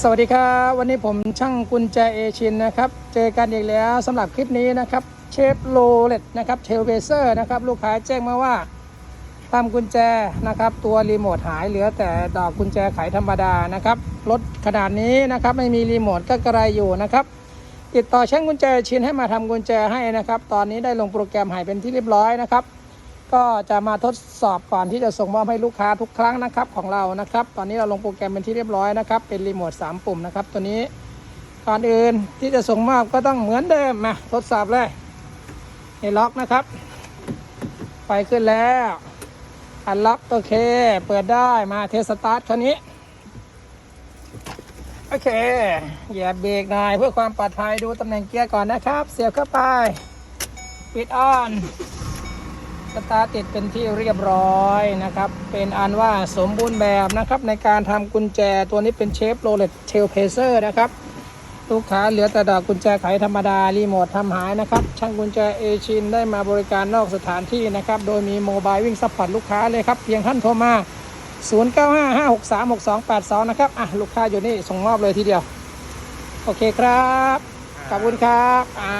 สวัสดีครับ วันนี้ผมช่างกุญแจเอชินนะครับ เจอกันอีกแล้วสำหรับคลิปนี้นะครับเชฟโรเลตนะครับเทลเบเซอร์นะครับลูกค้าแจ้งมาว่าทำกุญแจนะครับ ตัวรีโมทหายเหลือแต่ดอกกุญแจไขธรรมดานะครับรถขนาดนี้นะครับไม่มีรีโมทก็กระไรอยู่นะครับ ติดต่อช่างกุญแจชินให้มาทำกุญแจให้นะครับ ตอนนี้ได้ลงโปรแกรมหายเป็นที่เรียบร้อยนะครับ ก็จะมาทดสอบก่อนที่จะส่งมอบให้ลูกค้าทุกครั้งนะครับของเรานะครับ ตอนนี้เราลงโปรแกรมเป็นที่เรียบร้อยนะครับ เป็นรีโมท3ปุ่มนะครับ ตัวนี้ก่อนอื่นที่จะส่งมอบก็ต้องเหมือนเดิมมาทดสอบเลยนี่ล็อกนะครับ ไฟขึ้นแล้วอันล็อกโอเค เปิดได้มาเทสตาร์ทคันนี้ โอเคเหยียบเบรกหน่อยเพื่อความปลอดภัยดูตำแหน่งเกียร์ก่อนนะครับ เสียบเข้าไป ปิดออน สตาร์ติดเป็นที่เรียบร้อยนะครับ เป็นอันว่าสมบูรณ์แบบนะครับ ในการทำกุญแจตัวนี้เป็นเชฟโรเลตเทลเพเซอร์นะครับ ลูกค้าเหลือแต่ดอกกุญแจไขธรรมดา รีโมททำหายนะครับ ช่างกุญแจเอชินได้มาบริการนอกสถานที่นะครับ โดยมีโมบายวิ่งซัพพอร์ตลูกค้าเลยครับ เพียงท่านโทรมา 0955636282 นะครับ อะ ลูกค้าอยู่นี่ส่งมอบเลยทีเดียว โอเคครับ ขอบคุณครับ อ่า